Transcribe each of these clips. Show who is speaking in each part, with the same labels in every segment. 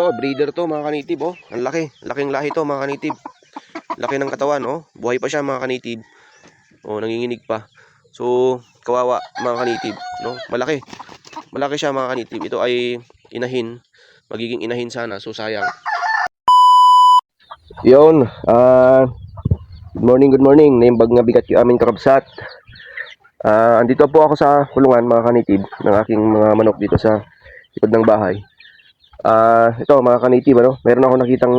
Speaker 1: Oh, breeder to mga kanitib oh. Ang laki. Laking lahi to mga kanitib. Laki ng katawan oh. Buhay pa siya mga kanitib. Oh, nanginginig pa. So, kawawa mga kanitib, no? Malaki. Malaki siya mga kanitib. Ito ay inahin. Magiging inahin sana. So, sayang. Yon, ah Good morning, good morning. Naimbag nga bigat yung aming kakabsat. Ah, andito po ako sa kulungan mga kanitib ng aking mga manok dito sa likod ng bahay. Ah, ito mga kanitib ano, meron ako nakitang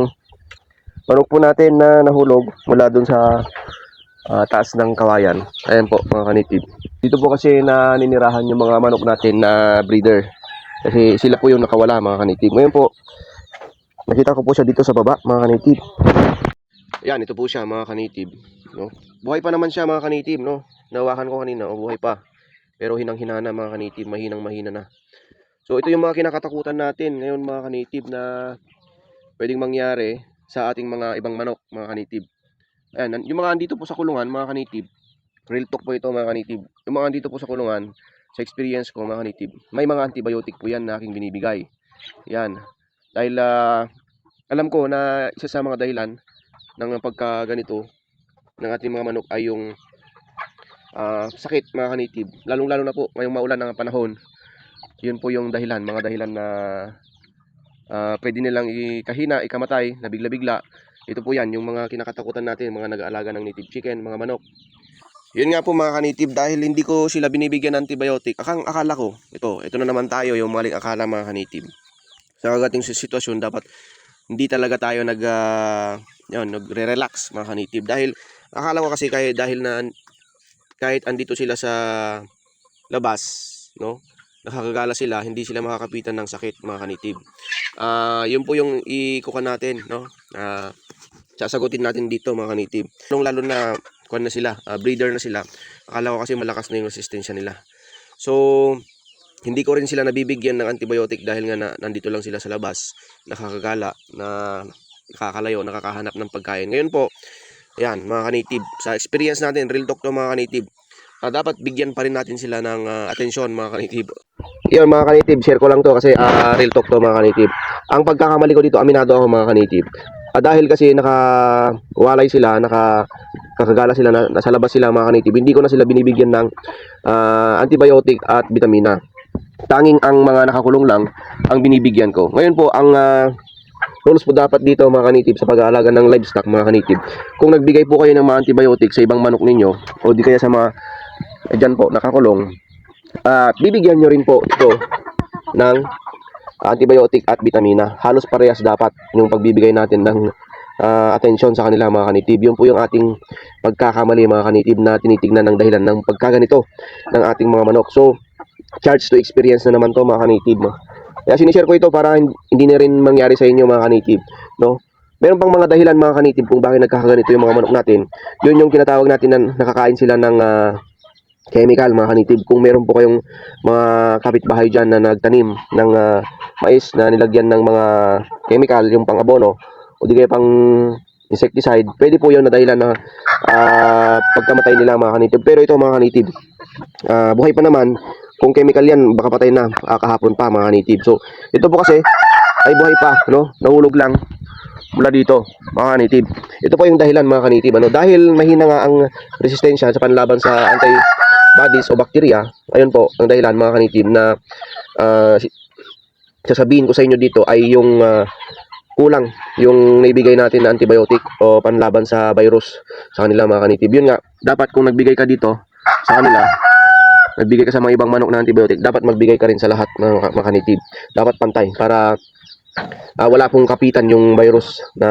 Speaker 1: manok po natin na nahulog mula dun sa ah, taas ng kawayan. Ayan po mga kanitib. Dito po kasi naninirahan yung mga manok natin na breeder. Kasi sila po yung nakawala mga kanitib. Ngayon po, nakita ko po siya dito sa baba mga kanitib. Ayan, ito po siya mga kanitib. No? Buhay pa naman siya mga kanitib. No? Nawakan ko kanina, oh, buhay pa. Pero hinang-hina na mga kanitib, mahinang-mahina na. So ito yung mga kinakatakutan natin ngayon mga kanitib na pwedeng mangyari sa ating mga ibang manok mga kanitib. Ayan, yung mga andito po sa kulungan mga kanitib, real talk po ito mga kanitib. Yung mga andito po sa kulungan, sa experience ko mga kanitib, may mga antibiotic po yan na aking binibigay. Yan. Dahil ah, alam ko na isa sa mga dahilan ng pagka ganito ng ating mga manok ay yung ah, sakit mga kanitib. Lalong lalo na po ngayong maulan ng panahon. Yun po yung dahilan, mga dahilan na ah, pwede nilang ikahina, ikamatay, na bigla-bigla. Ito po yan, yung mga kinakatakutan natin, mga nag-aalaga ng native chicken, mga manok. Yun nga po mga kanitib, dahil hindi ko sila binibigyan ng antibiotic, akang akala ko, ito, ito na naman tayo, yung maling akala mga kanitib. Sa kagating sitwasyon, dapat hindi talaga tayo nag, ah, yun, nagre-relax mga kanitib. Dahil, akala ko kasi kahit dahil na, kahit andito sila sa labas, no? Nakakagala sila, hindi sila makakapitan ng sakit mga kanitib. Ah, yun po yung ikukan natin, no? Ah, sasagutin natin dito mga kanitib. Lalo lalo na kuan na sila, ah, breeder na sila. Akala ko kasi malakas na yung resistensya nila. So, hindi ko rin sila nabibigyan ng antibiotic dahil nga na, nandito lang sila sa labas, nakakagala, na nakakalayo, nakakahanap ng pagkain. Ngayon po, ayan, mga kanitib, sa experience natin, real talk to mga kanitib, ah, dapat bigyan pa rin natin sila ng ah, atensyon mga kanitib. Yun mga kanitib, share ko lang to kasi ah, real talk to mga kanitib. Ang pagkakamali ko dito, aminado ako mga kanitib. Ah, dahil kasi nakawalay sila, naka kakagala sila, na, nasa labas sila mga kanitib, hindi ko na sila binibigyan ng ah, antibiotic at vitamina. Tanging ang mga nakakulong lang ang binibigyan ko. Ngayon po, ang ah, rules po dapat dito mga kanitib sa pag-aalaga ng livestock mga kanitib. Kung nagbigay po kayo ng mga antibiotic sa ibang manok ninyo o di kaya sa mga eh, dyan po nakakulong, at bibigyan nyo rin po ito ng antibiotic at vitamina. Halos parehas dapat yung pagbibigay natin ng ah, atensyon sa kanila mga kanitib. Yun po yung ating pagkakamali mga kanitib na tinitignan ng dahilan ng pagkaganito ng ating mga manok. So, charge to experience na naman to mga kanitib. Kaya sinishare ko ito para hin- hindi na rin mangyari sa inyo mga kanitib. No? Meron pang mga dahilan mga kanitib kung bakit nagkakaganito yung mga manok natin. Yun yung tinatawag natin na nakakain sila ng ah, chemical mga kanitib. Kung meron po kayong mga kapitbahay dyan na nagtanim ng ah, mais na nilagyan ng mga chemical, yung pang abono, o di kaya pang insecticide, pwede po yun na dahilan na ah, pagkamatay nila mga kanitib. Pero ito mga kanitib, ah, buhay pa naman, kung chemical yan, baka patay na ah, kahapon pa mga kanitib. So, ito po kasi ay buhay pa, no? Nahulog lang mula dito, mga kanitib. Ito po yung dahilan mga kanitib, ano? Dahil mahina nga ang resistensya sa panlaban sa antibodies o bacteria, ayun po ang dahilan mga kanitib na si- sasabihin ko sa inyo dito ay yung ah, kulang yung naibigay natin na antibiotic o panlaban sa virus sa kanila mga kanitib. Yun nga, dapat kung nagbigay ka dito sa kanila, nagbigay ka sa mga ibang manok na antibiotic, dapat magbigay ka rin sa lahat ng mga kanitib. Dapat pantay para ah, wala pong kapitan yung virus na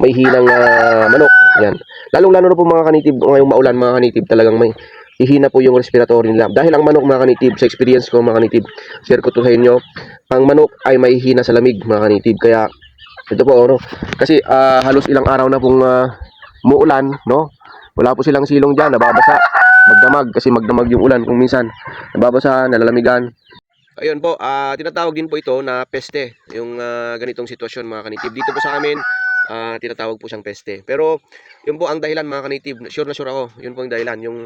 Speaker 1: may hinang ah, manok. Yan. Lalong-lalo na po mga kanitib, ngayong maulan mga kanitib, talagang may hihina po yung respiratory nila. Dahil ang manok mga kanitib, sa experience ko mga kanitib, share ko to sa inyo, ang manok ay may hina sa lamig mga kanitib. Kaya ito po, ano, kasi ah, halos ilang araw na pong ah, muulan, no? Wala po silang silong dyan, nababasa, magdamag, kasi magdamag yung ulan kung minsan, nababasa, nalalamigan. Ayun po, ah, tinatawag din po ito na peste, yung ah, ganitong sitwasyon mga kanitib. Dito po sa amin, ah, tinatawag po siyang peste. Pero, yun po ang dahilan mga kanitib, sure na sure ako, yun po ang dahilan, yung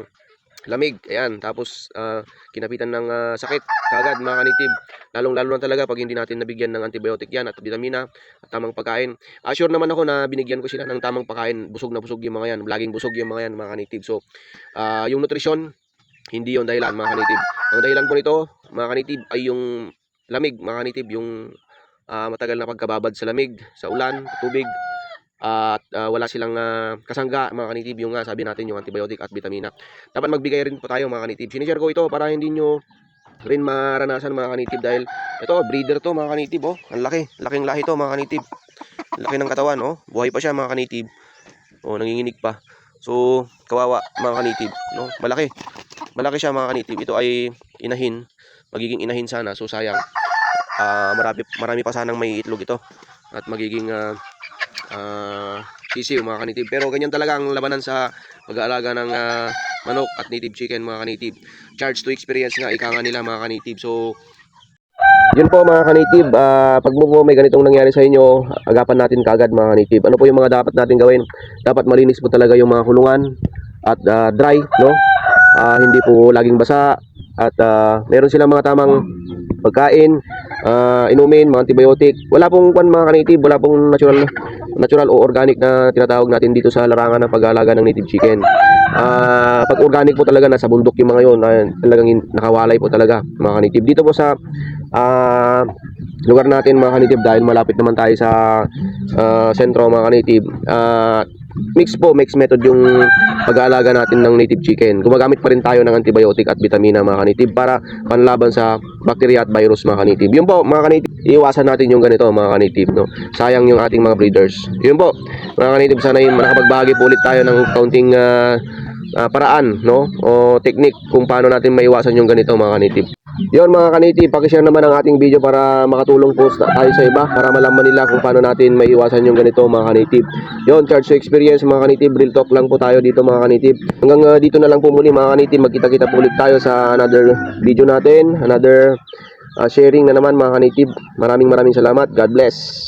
Speaker 1: lamig. Ayan, tapos ah, kinapitan ng ah, sakit kagad mga kanitib. Lalong-lalo na talaga pag hindi natin nabigyan ng antibiotic yan at vitamina at tamang pagkain. Ah, sure naman ako na binigyan ko sila ng tamang pagkain. Busog na busog yung mga yan. Laging busog yung mga yan mga kanitib. So, ah, yung nutrisyon, hindi yung dahilan mga kanitib. Ang dahilan po nito, mga kanitib, ay yung lamig mga kanitib. Yung ah, matagal na pagkababad sa lamig, sa ulan, tubig, at ah, wala silang ah, kasangga mga kanitib yung nga sabi natin yung antibiotic at vitamina. Dapat magbigay rin po tayo mga kanitib sinishare ko ito para hindi nyo rin maranasan mga kanitib dahil ito breeder to mga kanitib oh. Ang laki laking lahi to mga kanitib laki ng katawan oh. Buhay pa siya mga kanitib oh nanginginig pa. So kawawa mga kanitib no? Malaki. Malaki siya mga kanitib ito ay inahin. Magiging inahin sana. So sayang. Ah, marami marami pa sanang may itlog ito. At magiging ah, ah, sisiw mga kanitib. Pero ganyan talaga ang labanan sa pag-aalaga ng ah, manok at native chicken mga kanitib. Charge to experience nga, ika nga nila mga kanitib. So, yun po mga kanitib, Ah, pag mo may ganitong nangyari sa inyo, agapan natin kagad mga kanitib. Ano po yung mga dapat natin gawin? Dapat malinis po talaga yung mga kulungan at ah, dry, no? Ah, hindi po laging basa at ah, meron silang mga tamang pagkain, ah, inumin, mga antibiotic. Wala pong kwan mga kanitib, wala pong natural natural o organic na tinatawag natin dito sa larangan ng pag-aalaga ng native chicken. Ah, pag organic po talaga nasa bundok yung mga yon, ah, talagang nakawalay po talaga mga kanitib. Dito po sa ah, lugar natin mga kanitib dahil malapit naman tayo sa ah, sentro mga kanitib. Ah, mix po, mix method yung pag-aalaga natin ng native chicken. Gumagamit pa rin tayo ng antibiotic at vitamina mga kanitib para panlaban sa bacteria at virus mga kanitib. Yun po mga kanitib, iwasan natin yung ganito mga kanitib. No? Sayang yung ating mga breeders. Yun po mga kanitib, sana yung nakapagbahagi po ulit tayo ng kaunting ah, ah, paraan no? o technique kung paano natin maiwasan yung ganito mga kanitib. Yun mga kanitib, pakishare naman ang ating video para makatulong po tayo sa iba para malaman nila kung paano natin maiwasan yung ganito mga kanitib. Yun, charge to experience mga kanitib, real talk lang po tayo dito mga kanitib. Hanggang ah, dito na lang po muli mga kanitib, magkita-kita po ulit tayo sa another video natin, another ah, sharing na naman mga kanitib. Maraming maraming salamat. God bless.